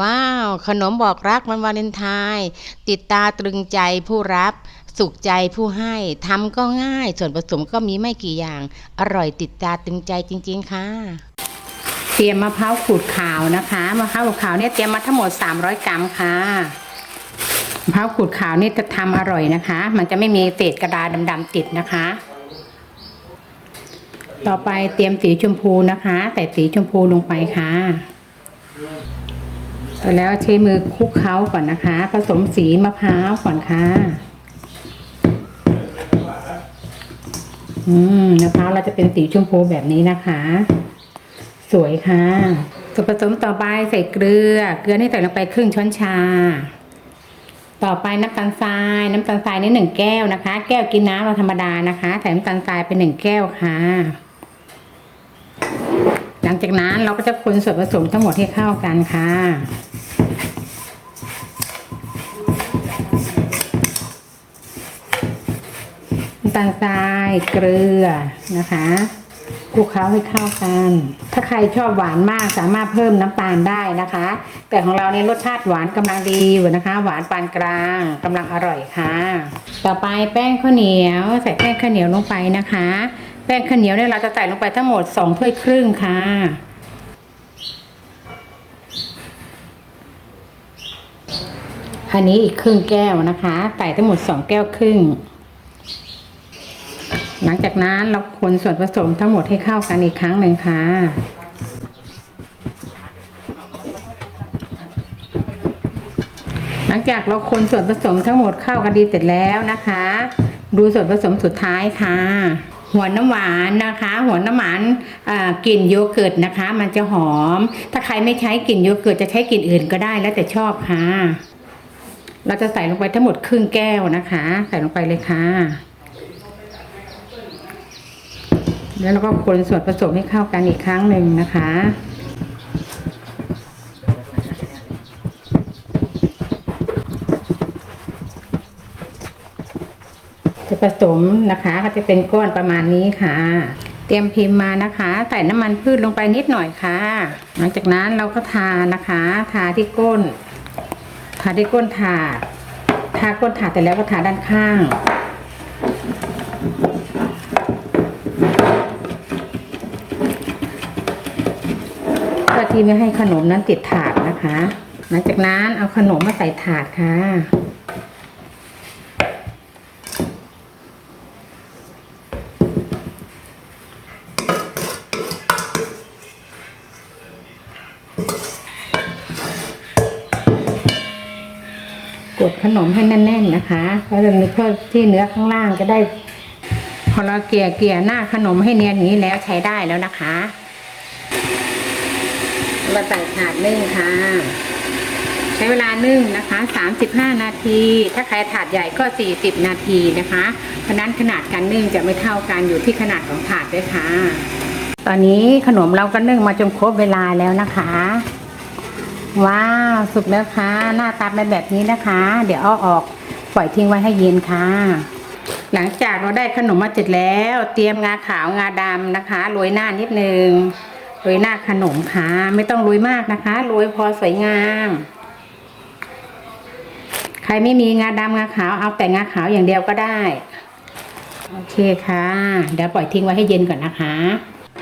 ว้าว ขนมบอกรักวันวาเลนไทน์ติดตาตรึงใจผู้รับสุขใจผู้ให้ทำก็ง่าย ส่วนผสมก็มีไม่กี่อย่าง อร่อยติดตาตรึงใจจริง ๆ ค่ะเตรียมมะพร้าวขูดขาวนะคะมะพร้าวขูดขาวเนี่ยเตรียมมาทั้งหมด 300 กรัมค่ะมะพร้าวขูดขาวนี่จะทำอร่อยนะคะ มันจะไม่มีเศษกระดาษดำๆติดนะคะ ต่อไปเตรียมสีชมพูนะคะ ใส่สีชมพูลงไปค่ะ สร็จแล้วใช้มือคลุกเคล้าก่อนนะคะ ผสมสีมะพร้าวก่อนค่ะ อืมมะพร้าวเราจะเป็นสีชมพูแบบนี้นะคะ สวยค่ะ ส่วนผสมต่อไปใส่เกลือ เกลือนี่ใส่ลงไปครึ่งช้อนชา ต่อไปน้ำตาลทราย น้ำตาลทรายนี่หนึ่งแก้วนะคะ แก้วกินน้ำเราธรรมดานะคะ ใส่น้ำตาลทรายไปหนึ่งแก้วค่ะ งจากนั้นเราก็จะคนส่วนผสมทั้งหมดให้เข้ากันค่ะ น้ำตาลทรายเกลือนะคะ คลุกเคล้าให้เข้ากัน ถ้าใครชอบหวานมากสามารถเพิ่มน้ำตาลได้นะคะ แต่ของเราเนี่ยรสชาติหวานกำลังดีอยู่นะคะ หวานปานกลางกำลังอร่อยค่ะ ต่อไปแป้งข้าวเหนียว ใส่แป้งข้าวเหนียวลงไปนะคะ แป้งข้าวเหนียวเนี่ยเราจะใส่ลงไปทั้งหมดสองถ้วยครึ่งค่ะอันนี้อีกครึ่งแก้วนะคะ ใส่ทั้งหมดสองแก้วครึ่ง หลังจากนั้นเราคนส่วนผสมทั้งหมดให้เข้ากันอีกครั้งหนึ่งค่ะ หลังจากเราคนส่วนผสมทั้งหมดเข้ากันดีเสร็จแล้วนะคะ ดูส่วนผสมสุดท้ายค่ะหัวน้ำหวานนะคะ หัวน้ำหวานกลิ่นโยเกิร์ตนะคะ มันจะหอม ถ้าใครไม่ใช้กลิ่นโยเกิร์ตจะใช้กลิ่นอื่นก็ได้แล้วแต่ชอบค่ะ เราจะใส่ลงไปทั้งหมดครึ่งแก้วนะคะ ใส่ลงไปเลยค่ะ แล้วเราก็คนส่วนผสมให้เข้ากันอีกครั้งหนึ่งนะคะ จะผสมนะคะ ก็จะเป็นก้อนประมาณนี้ค่ะ เตรียมพิมพ์มานะคะ ใส่น้ำมันพืชลงไปนิดหน่อยค่ะ หลังจากนั้นเราก็ทานะคะ ทาที่ก้น ทาที่ก้นถาดทาก้นถาดแต่แล้วก็ทาด้านข้าง เพื่อ ที่ไม่ให้ขนมนั้นติดถาดนะคะ หลังจากนั้นเอาขนมมาใส่ถาดค่ะกดขนมให้แน่นๆนะคะเพราะจะมีเพื่อที่เนื้อข้างล่างจะได้ พอเราเกลี่ยเกลี่ยหน้าขนมให้เนียนอย่างนี้แล้วใช้ได้แล้วนะคะ มาใส่ถาดนึ่งค่ะ ใช้เวลานึ่งนะคะ35 นาที ถ้าใครถาดใหญ่ก็ 40 นาทีนะคะ เพราะนั้นขนาดการนึ่งจะไม่เท่ากันอยู่ที่ขนาดของถาดด้วยค่ะ ตอนนี้ขนมเราก็นึ่งมาจนครบเวลาแล้วนะคะ ว้าวสุกแล้วค่ะ หน้าตาเป็นแบบนี้นะคะ เดี๋ยวเอาออกปล่อยทิ้งไว้ให้เย็นค่ะหลังจากเราได้ขนมมาเสร็จแล้ว เตรียมงาขาวงาดำนะคะโรยหน้านิดนึง โรยหน้าขนมค่ะ ไม่ต้องโรยมากนะคะโรยพอสวยงาม ใครไม่มีงาดำงาขาวเอาแต่งาขาวอย่างเดียวก็ได้ โอเคค่ะ เดี๋ยวปล่อยทิ้งไว้ให้เย็นก่อนนะคะ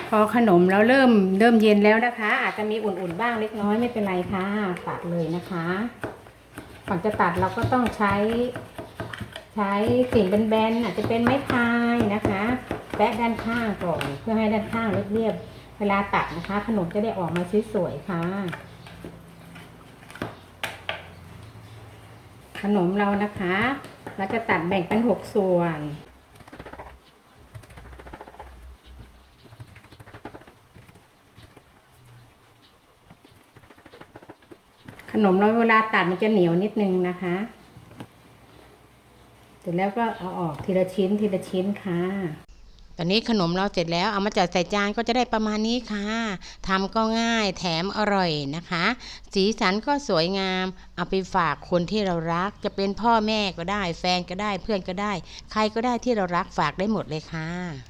พอขนมเราเริ่มเริ่มเย็นแล้วนะคะ อาจจะมีอุ่นๆบ้างเล็กน้อยไม่เป็นไรค่ะตัดเลยนะคะก่อนจะตัดเราก็ต้องใช้ ใช้สิ่งแบนๆอาจจะเป็นไม้พายนะคะแปะด้านข้างก่อนเพื่อให้ด้านข้างเรียบๆ เวลาตัดนะคะ ขนมจะได้ออกมาสวยๆค่ะ ขนมเรานะคะเราจะตัดแบ่งเป็นหกส่วนขนมเราเวลาตัดมันจะเหนียวนิดนึงนะคะเสร็จแล้วก็เอาออกทีละชิ้นทีละชิ้นค่ะ ตอนนี้ขนมเราเสร็จแล้วเอามาจัดใส่จานก็จะได้ประมาณนี้ค่ะทำก็ง่ายแถมอร่อยนะคะ สีสันก็สวยงาม เอาไปฝากคนที่เรารัก จะเป็นพ่อแม่ก็ได้ แฟนก็ได้เพื่อนก็ได้ ใครก็ได้ที่เรารักฝากได้หมดเลยค่ะ